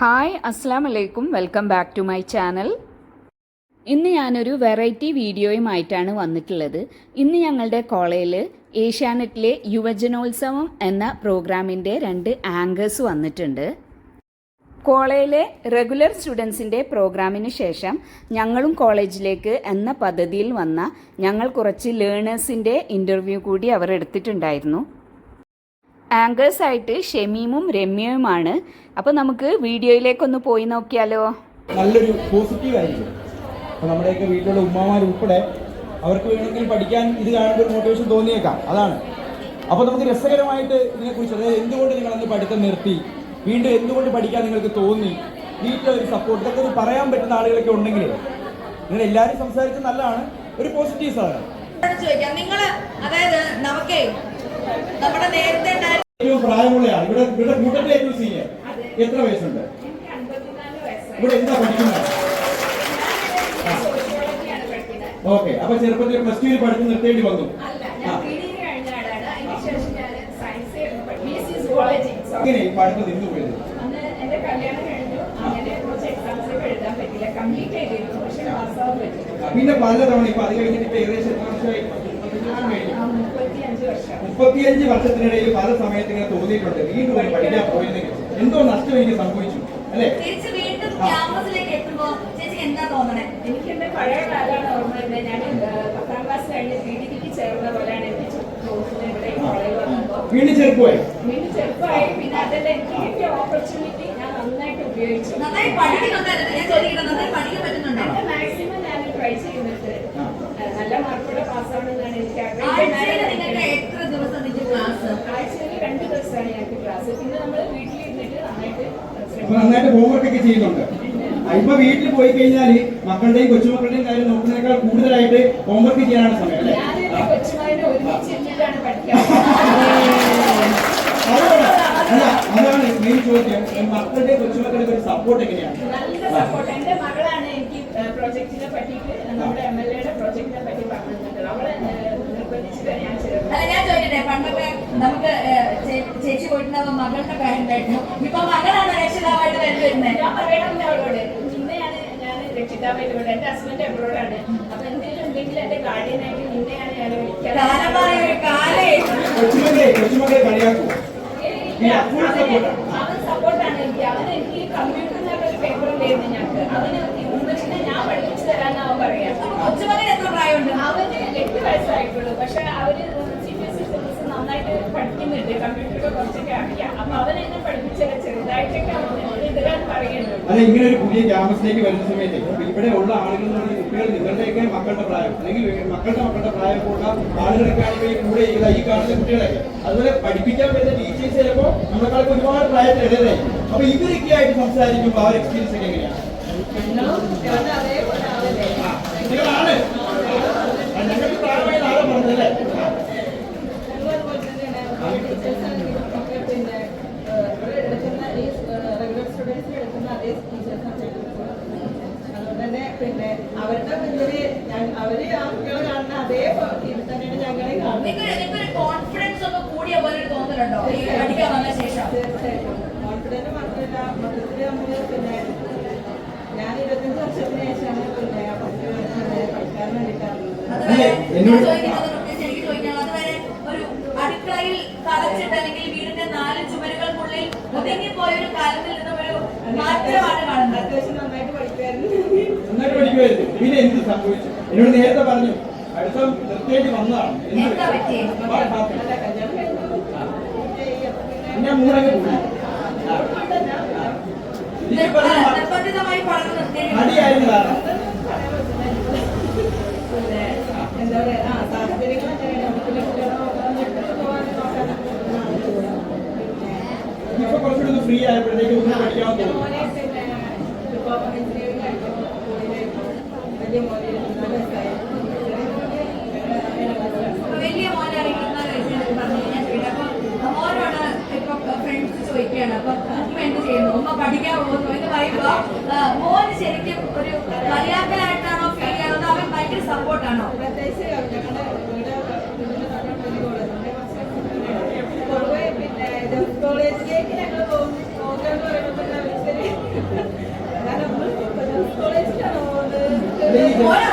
Hi അസ്സാം വലൈക്കും welcome back to my channel ഇന്ന് ഞാനൊരു വെറൈറ്റി വീഡിയോയുമായിട്ടാണ് വന്നിട്ടുള്ളത്. ഇന്ന് ഞങ്ങളുടെ കോളേജിൽ ഏഷ്യാനെറ്റിലെ യുവജനോത്സവം എന്ന പ്രോഗ്രാമിന്റെ രണ്ട് ആങ്കേഴ്സ് വന്നിട്ടുണ്ട്. കോളേജിലെ റെഗുലർ സ്റ്റുഡൻസിന്റെ പ്രോഗ്രാമിന് ശേഷം ഞങ്ങളും കോളേജിലേക്ക് എന്ന പദ്ധതിയിൽ വന്ന ഞങ്ങൾ കുറച്ച് ലേണേഴ്സിന്റെ ഇന്റർവ്യൂ കൂടി അവർ എടുത്തിട്ടുണ്ടായിരുന്നു. ആങ്കേഴ്സ് ആയിട്ട് ഷെമീമും രമ്യയുമാണ്. അപ്പോൾ നമുക്ക് വീഡിയോയിലേക്കൊന്ന് പോയി നോക്കിയാലോ? നല്ലൊരു പോസിറ്റീവ് ആയിരിക്കും. അപ്പോൾ നമ്മുടെയൊക്കെ വീട്ടിലുള്ള ഉമ്മമാർ ഉൾപ്പെടെ അവർക്ക് വേണമെങ്കിൽ പഠിക്കാൻ ഇത് കാണുമ്പോൾ ഒരു മോട്ടിവേഷൻ തോന്നിയേക്കാം. അതാണ്. അപ്പോൾ നമുക്ക് രസകരമായിട്ട് ഇതിനെക്കുറിച്ച് അതായത് എന്തുകൊണ്ട് നിങ്ങൾ അന്ന് പഠിത്തം നിർത്തി? വീണ്ടും എന്തുകൊണ്ട് പഠിക്കാൻ നിങ്ങൾക്ക് തോന്നി? വീട്ടിലെ ഒരു സപ്പോർട്ട് ഇതൊക്കെ പറയാൻ പറ്റുന്ന ആളുകളൊക്കെ ഉണ്ടെങ്കിൽ നിങ്ങൾ എല്ലാവരും സംസാരിച്ച് നല്ലതാണ്. ഒരു പോസിറ്റീവ് സാധനം. നിങ്ങൾ ചോദിക്കാം. നിങ്ങൾ അതായത് നമുക്കേ നമ്മുടെ നേരത്തെ ഉണ്ടായിരുന്ന ഏറ്റവും പ്രായമുള്ളയാണ് ഇവിടെ ഇവിടെ കൂട്ടത്തിൽ ഏറ്റവും സീനിയർ എത്ര വയസ്സുണ്ട്? ഇവിടെ എന്താ പഠിക്കുന്നത്? ഓക്കെ. അപ്പൊ ചെറുപ്പത്തിൽ പ്ലസ് ടുവിൽ പഠിച്ച് നിർത്തേണ്ടി വന്നു. പിന്നെ പല തവണ പഠിത്തം നിന്നു പോയത്? ആ, പിന്നെ പലതവണ ഇപ്പൊ അത് കഴിഞ്ഞിട്ട് ഇപ്പൊ ഏകദേശം എത്ര വർഷമായി? മുപ്പത്തിയഞ്ച് വർഷത്തിനിടയിൽ പല സമയത്ത് ഇങ്ങനെ തോന്നിയിട്ടുണ്ട്. വീണ്ടും ഒരു പഠിക്കാൻ പോയിരുന്നെങ്കിൽ എന്തോ നഷ്ടം എനിക്ക് സംഭവിച്ചു അല്ലേ? എനിക്ക് എന്റെ പഴയ കാലമാണ് ഓർമ്മ വരുന്നത്. ഞാൻ പത്താം ക്ലാസ് കഴിഞ്ഞ് പി ഡിഗ്രിക്ക് ചേർന്ന പോലെയാണ് എനിക്ക് കോഴ്സിന് ഇവിടെ കോളേജ് വന്നപ്പോ. വീണ്ടും ചെറുപ്പമായി? വീണ്ടും ചെറുപ്പമായി. പിന്നെ അതല്ല എനിക്ക് കിട്ടിയ ഓപ്പർച്യൂണിറ്റി ഞാൻ നന്നായിട്ട് ഉപയോഗിച്ചു. മാക്സിമം ഞാൻ ട്രൈ ചെയ്യുന്നുണ്ട്. നല്ല മാർക്കോടെ പാസ്സാവണമെന്നാണ് എനിക്ക് ആഗ്രഹം എത്ര ദിവസം നിങ്ങൾക്ക് ക്ലാസ് ആഴ്ചയിൽ രണ്ട് ദിവസമാണ് ഞങ്ങൾക്ക് ക്ലാസ് പിന്നെ നമ്മൾ വീട്ടിലിരുന്നിട്ട് നന്നായിട്ട് അപ്പൊ ശ്രമിക്കും നന്നായിട്ട് ഹോംവർക്ക് ഒക്കെ ചെയ്യുന്നുണ്ട്. ഇപ്പൊ വീട്ടിൽ പോയി കഴിഞ്ഞാൽ മക്കളുടെയും കൊച്ചുമക്കളുടെയും കാര്യം നോക്കുന്നതിനേക്കാൾ കൂടുതലായിട്ട് ഹോംവർക്ക് ചെയ്യാനാണ് സമയം അല്ലേ? അതാണ് മെയിൻ ചോദ്യം. മക്കളുടെ കൊച്ചുമക്കളുടെ ഒരു സപ്പോർട്ട് എങ്ങനെയാണ്? എന്റെ മകളാണ് എനിക്ക് പ്രൊജക്ടിനെ പറ്റിയിട്ട് നമ്മുടെ എം എൽ എയുടെ പ്രൊജക്ടിനെ പറ്റി പറഞ്ഞു തന്നത് അവളെ നിർബന്ധിച്ചിട്ട് ഞാൻ ചേർന്നത് അല്ല ഞാൻ ചോദിക്കട്ടെ പണ്ടൊക്കെ നമുക്ക് ഏഹ്, ചേ- പോയിട്ടുണ്ടാവും മകളുടെ കഴിഞ്ഞു ഇപ്പൊ മകളാണ് രക്ഷിതാവായിട്ട് വരുന്നത്. ഞാൻ പറയണമെന്ന് അവളോട് നിന്നെയാണ് ഞാൻ രക്ഷിതാവായിട്ട് വരുന്നത്. എന്റെ ഹസ്ബൻഡ് എബ്രോഡാണ് അപ്പൊ എന്തെങ്കിലും ഉണ്ടെങ്കിൽ എന്റെ ഗാർഡിയനായിട്ട് നിന്നെയാണ് ഞാൻ ആണ്. അവൻ സപ്പോർട്ടാണ് എനിക്ക്. അവൻ എനിക്ക് കമ്പ്യൂട്ടർ എന്നുള്ള ഒരു പേപ്പർ ഉണ്ടായിരുന്നു ഞങ്ങൾക്ക്. അവന് ഇംഗ്ലീഷിനെ ഞാൻ പഠിപ്പിച്ചു തരാന്ന് അവൻ പറയാം. കൊച്ചുമകൻ എത്ര പ്രായമുണ്ട്? അവന് എട്ട് വയസ്സായിട്ടുള്ളൂ. പക്ഷെ അവർ നന്നായിട്ട് പഠിക്കുന്നുണ്ട്. കമ്പ്യൂട്ടറൊക്കെ കുറച്ചൊക്കെ അറിയാം അപ്പൊ അവൻ എന്നെ പഠിപ്പിച്ചത് ചെറുതായിട്ടൊക്കെ അവൻ എഴുതാൻ പറയുന്നുണ്ട്. അല്ല ഇങ്ങനെ ഒരു പുതിയ ക്യാമ്പസിലേക്ക് വരുന്ന സമയത്ത് ഇവിടെ ഉള്ള ആളുകൾ എന്ന് പറഞ്ഞാൽ കുട്ടികൾ നിങ്ങളുടെയൊക്കെ മക്കളുടെ പ്രായം. അല്ലെങ്കിൽ മക്കളുടെ മക്കളുടെ പ്രായമുള്ള ആളുകളൊക്കെ ആണെങ്കിൽ ഈ കൂടെ ഈ ഈ കാണുന്ന കുട്ടികളൊക്കെ അതുപോലെ പഠിപ്പിക്കാൻ വരുന്ന ടീച്ചേഴ്സ് ചിലപ്പോൾ നമ്മളെക്കാളൊക്കെ ഒരുപാട് പ്രായത്തിൽ ഇടയിലായി അപ്പൊ ഇവരൊക്കെ ആയിട്ട് സംസാരിക്കുമ്പോൾ ആ ഒരു എക്സ്പീരിയൻസ് ഒക്കെ എങ്ങനെയാണ് അവനെ നിങ്ങളാണ് ഞങ്ങൾക്ക് പ്രായമായ ആളെ പറഞ്ഞല്ലേ അതുപോലെ തന്നെയാണ് ടീച്ചേഴ്സ് ഒക്കെ പിന്നെ ഏഹ്, ഇവിടെ എടുക്കുന്ന ഈ റെഗുലർ സ്റ്റുഡൻസിന് എടുക്കുന്ന അതേ ടീച്ചേഴ്സാണ് അതുകൊണ്ട് തന്നെ പിന്നെ അവരുടെ മുന്നിൽ ഞാൻ- അവർ ആ കുട്ടികളെ കാണുന്ന അതേ ഇതിൽ തന്നെയാണ് ഞങ്ങളെ കാണുന്നത് നിങ്ങൾക്ക് നിങ്ങൾക്കൊരു കോൺഫിഡൻസ് ഒക്കെ കൂടിയ പോലെ ഒരു തോന്നലുണ്ടോ ഈ പഠിക്കാൻ വന്ന ശേഷം തീർച്ചയായിട്ടും കോൺഫിഡന്റ് മാത്രമല്ല മൊത്തത്തിൽ നമ്മൾ പിന്നെ ഞാൻ ഇരുപത്തഞ്ച് വർഷത്തിന് ശേഷമാണ് പിന്നെ ഫസ്റ്റ് പഠിക്കാൻ വേണ്ടിയിട്ടാണ് അതുവരെ അല്ലേ, എന്നോട് ഞാൻ പ്രത്യേകിച്ച് അടുക്കളയിൽ തളച്ചിട്ട് അല്ലെങ്കിൽ വീടിന്റെ നാല് ചുമരുകൾക്കുള്ളിൽ ഒതുങ്ങിപ്പോയ ഒരു കാലത്തിൽ നിന്നും ഒരു മാറ്റമാണ് കാണുന്നത്. അത്യാവശ്യം നന്നായിട്ട് പഠിക്കുമായിരുന്നു നന്നായിട്ട് പഠിക്കുമായിരുന്നു പിന്നെ എന്ത് സംഭവിച്ചു? എന്നോട് നേരത്തെ പറഞ്ഞു അടുത്ത നിർത്തേണ്ടി വന്നതാണ്. എന്ത് എന്താ പറ്റിയേ? What happened? നല്ല കല്യാണം കഴിഞ്ഞു ഞാൻ മൂടങ്ങ് പോയി ഇതിൽ പറഞ്ഞ മ- നിർബന്ധിതമായി പഠനം നിർത്തേണ്ടി വന്നു. മടിയായിരുന്നു കാരണം പിന്നെ എന്താ പറയാ ആ സാഹചര്യങ്ങൾ അങ്ങനെയാണ് നമുക്ക് ഒന്ന് ഫ്രീ ആയപ്പോഴത്തേക്ക് ഒന്ന് പഠിക്കാൻ വലിയ മോനെ വയസ്സിൽ പറഞ്ഞു. അപ്പൊ മോനോട് ഇപ്പൊ ഫ്രണ്ട്സ് ചോദിക്കുകയാണ്. അപ്പൊ ഉമ്മ എന്ത് ചെയ്യുന്നു? ഉമ്മ പഠിക്കാൻ പോകുന്നു എന്ന് പറയുമ്പോ മോന് ശരിക്കും ഒരു കളിയാക്കലായിട്ടാണോ സപ്പോർട്ടാണോ? പ്രത്യേകിച്ച് ഞങ്ങളുടെ പിന്നെ കോളേജിലേക്ക് ഞങ്ങൾ പോകുന്നത് പറയുമ്പോൾ കോളേജിലാണ് പോകുന്നത്.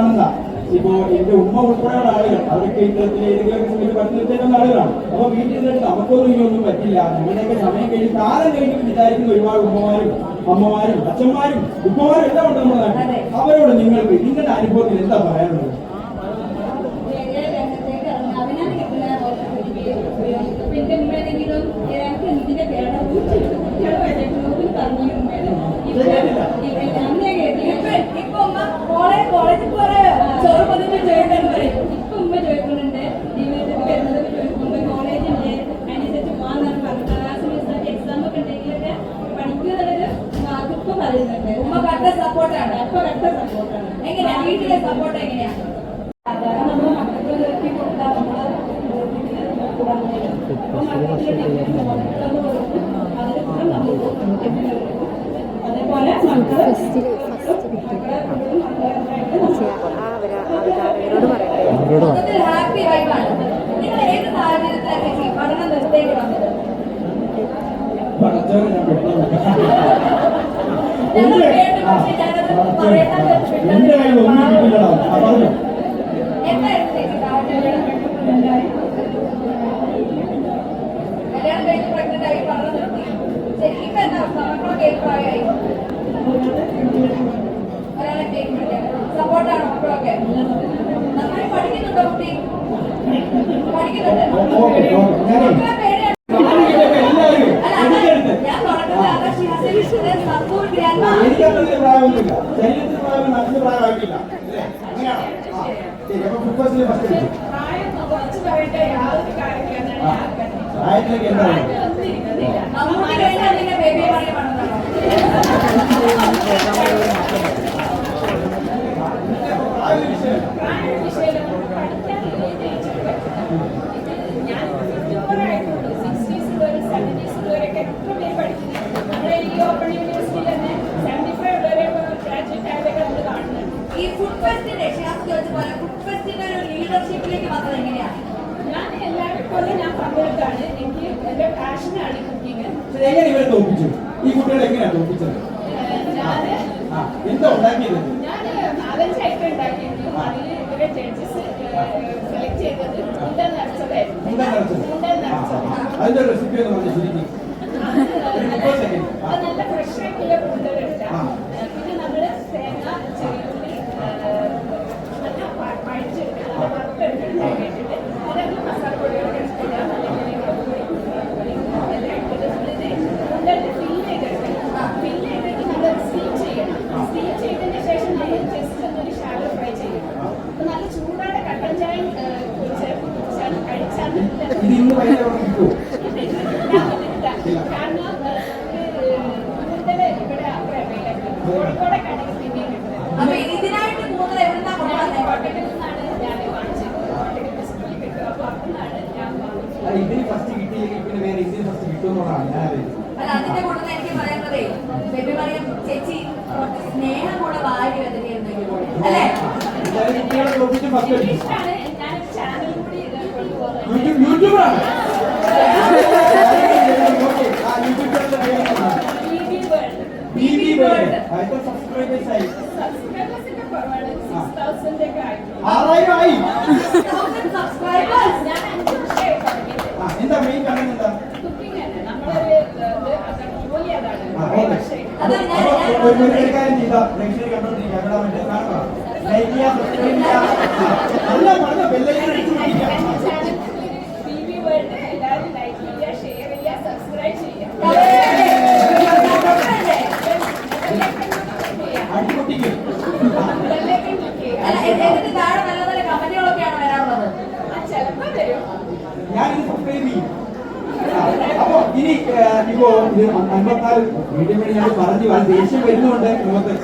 കാണുന്ന ഇപ്പോ എന്റെ ഉമ്മ ഉൾപ്പെടെയുള്ള ആളുകൾ അവരൊക്കെ ഇത്തരത്തിൽ ഏതെങ്കിലും സമയത്ത് പറ്റുന്ന ആളുകളാണ്. അപ്പൊ വീട്ടിൽ നിന്ന് നമുക്കൊന്നും ഇനിയൊന്നും പറ്റില്ല. നിങ്ങളുടെയൊക്കെ സമയം കഴിഞ്ഞ് കാലം കഴിഞ്ഞിട്ട് വിചാരിക്കുന്ന ഒരുപാട് ഉമ്മമാരും അമ്മമാരും അച്ഛന്മാരും ഉപ്പമാരും എല്ലാം ഉണ്ട് നമ്മുടെ നാട്ടിൽ. അവരോട് നിങ്ങൾക്ക് നിങ്ങളുടെ അനുഭവത്തിൽ എന്താ പറയാനുള്ളത്? ഇപ്പൊ കോളേജ് ഒരൊറ്റ സപ്പോർട്ടാണ്. എങ്ങനെയാ? വീട്ടിലെ സപ്പോർട്ട് എങ്ങനെയാ? അതേപോലെ ഹാപ്പി വൈബാണ്. നിങ്ങൾ ഏത് സാഹചര്യത്തിലാണ് പഠനം നിർത്തേക്ക് വന്നത്? പഠിച്ചവരെ ഞാൻ പെട്ടെന്ന് എന്റെ കയ്യിൽ ഒന്നും കിട്ടില്ലടാ പറഞ്ഞു സപ്പോർട്ടാണോ ഒക്കെ നന്നായി പഠിക്കുന്നുണ്ടോ കുട്ടി പഠിക്കുന്നുണ്ട് ഇരുപത്തി പ്രായം നടക്കുന്ന പ്രായമായിട്ടില്ല അങ്ങനെയാണോ ശരി അപ്പൊ ബുക്ക് ബസ്സിൽ ഫസ്റ്റ് പ്രായത്തിലേക്ക് എന്താ പറയുക എങ്ങനെ ഇവരെ തോൽപ്പിച്ചു? ഈ കുട്ടികളെ എങ്ങനെയാണ് തോൽപ്പിച്ചത്? ഇനി ഇപ്പോ ഇത് അൻപത്തിനാൽ വീണ്ടും ഞാൻ പറഞ്ഞു ദേഷ്യം വരുന്നുണ്ട് നമുക്ക്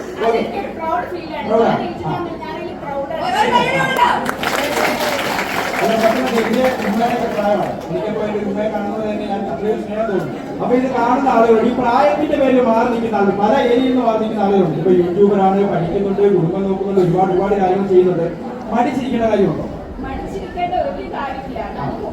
അപ്പൊ ഇത് കാണുന്ന ആളുകൾ ഈ പ്രായത്തിന്റെ പേരിൽ മാറി നിൽക്കുന്ന ആളുകൾ പല ഏരിയയിൽ നിന്ന് മാറി നിൽക്കുന്ന ആളുകളുണ്ട് ഇപ്പൊ യൂട്യൂബറാണ് പഠിക്കുന്നുണ്ട് കുടുംബം നോക്കുന്നുണ്ട് ഒരുപാട് ഒരുപാട് കാര്യങ്ങൾ ചെയ്യുന്നുണ്ട് മടിച്ചിരിക്കേണ്ട കാര്യമുണ്ടോ മടിച്ചിരിക്കേണ്ട ഒരു കാര്യമില്ല.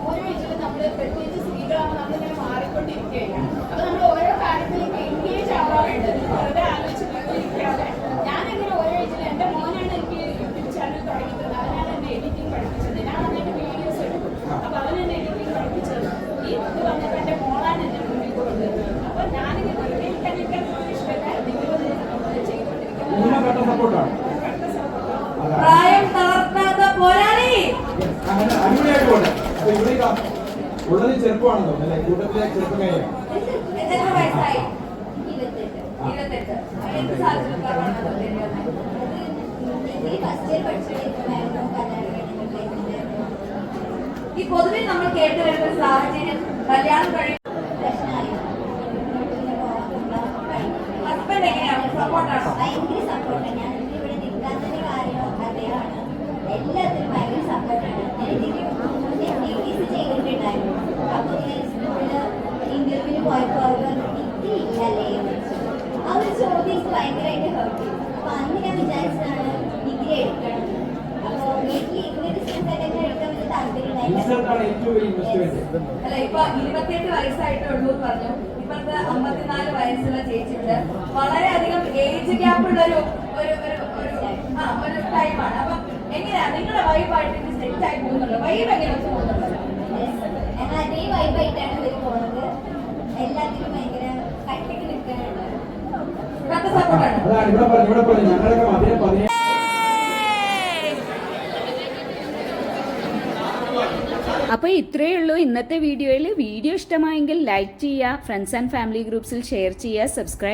ഓരോ നമ്മൾ പ്രത്യേകിച്ച് സ്ത്രീകളാകുമ്പോൾ നമ്മളിങ്ങനെ മാറിക്കൊണ്ടിരിക്കുകയില്ല അപ്പൊ നമ്മൾ ഓരോ കാര്യത്തിലേക്ക് എൻഗേജ് ആവാൻ വേണ്ടത് വെറുതെ ആലോചിച്ച് വീട്ടിലിരിക്കാതെ ഞാനിങ്ങനെ ഓരോ ഏജിലും എന്റെ മോനാണ് എനിക്ക് യൂട്യൂബ് ചാനൽ തുടങ്ങിയത് അവനാണ് എന്നെ എഡിറ്റിംഗ് പഠിപ്പിച്ചത് ഞാൻ അതിന്റെ വീഡിയോസ് എടുക്കും അപ്പൊ അവൻ എന്നെ എഡിറ്റിംഗ് പഠിപ്പിച്ചത് ഈ ഇത് വന്നപ്പോ എന്റെ മോളാണ് എന്നെ മുന്നിൽ കൊണ്ടുവന്നത് അപ്പൊ ഞാനിങ്ങനെ വെറുതെ ഇരിക്കാൻ എനിക്ക് ഇഷ്ടമല്ല എന്തെങ്കിലും ഒന്ന് ചെയ്തുകൊണ്ടിരിക്കുന്നത് ഉമ്മ കട്ട സപ്പോർട്ടാണ് പ്രായം തളർത്താത്ത പോരാളി. അങ്ങനെ അടിപൊളിയായിട്ട് പോട്ടെ അപ്പൊ ഇവിടെ ഇതാ, ഉള്ളത് ചെറുപ്പമാണെന്നോ അല്ലെ? കൂട്ടത്തിലെ ചെറുപ്പമേയാണ് ഈ പൊതുവെ നമ്മൾ കേട്ടുവരുന്ന സാഹചര്യം കല്യാണം കഴിയും ഹസ്ബൻഡ് എങ്ങനെയാണ് സപ്പോർട്ടാണോ ഭയങ്കര സപ്പോർട്ടാണ് ഞാൻ ഇവിടെ നിൽക്കാത്തതിന്റെ കാരണം അദ്ദേഹമാണ് എല്ലാത്തിനും ഭയങ്കര സപ്പോർട്ടാണ് ഞാൻ ഡിഗ്രി ഡിഗ്രീസ് ചെയ്തിട്ടുണ്ടായിരുന്നു അപ്പോൾ ഞാൻ സ്കൂളിൽ ഇന്റർവ്യൂവിന് പോയപ്പോൾ അവർ പറഞ്ഞു ഡിഗ്രി ഇല്ലല്ലേ എന്ന് ചോദിച്ചു. ആ ഒരു ചോദ്യം എനിക്ക് ഭയങ്കരമായിട്ട് ഹേർട്ട് ചെയ്തു അപ്പോൾ അന്ന് ഞാൻ വിചാരിച്ചതാണ് ഡിഗ്രി എടുക്കണം. അപ്പോൾ എനിക്ക് ഇങ്ങനെ ആയിട്ട് തന്നെ എടുക്കാൻ വലിയ താല്പര്യമില്ല. അല്ല ഇപ്പൊ ഇരുപത്തിയെട്ട് വയസ്സായിട്ടേ ഉള്ളൂ എന്ന് പറഞ്ഞു. ഇപ്പോഴത്തെ അമ്പത്തിനാല് വയസ്സുള്ള ചേച്ചിയുണ്ട്. വളരെയധികം ഏജ് ഗ്യാപ്പ് ഉള്ള ഒരു ഒരു ഒരു ഒരു ആ ഒരു ടൈമാണ് അപ്പൊ എങ്ങനെയാ? നിങ്ങളുടെ വൈബായിട്ട് ഇത് സെറ്റ് ആയി പോകുന്നുണ്ടോ? വൈബ് എങ്ങനെ പോകുന്നുണ്ടോ? ഞങ്ങൾ അതേ വൈബായിട്ടാണ് ഇവർ പോണത്. എല്ലാത്തിനും ഭയങ്കര കട്ടിക്ക് നിൽക്കാനുണ്ട് അതാണ് ഇവിടെ പറഞ്ഞു ഇവിടെ പറഞ്ഞു ഞങ്ങളൊക്കെ അതിനെ പതിനേഴ് അപ്പോൾ ഇത്രയേ ഉള്ളൂ ഇന്നത്തെ വീഡിയോയിൽ വീഡിയോ ഇഷ്ടമായെങ്കിൽ ലൈക്ക് ചെയ്യുക ഫ്രണ്ട്സ് ആൻഡ് ഫാമിലി ഗ്രൂപ്പ്സിൽ ഷെയർ ചെയ്യുക സബ്സ്ക്രൈബ്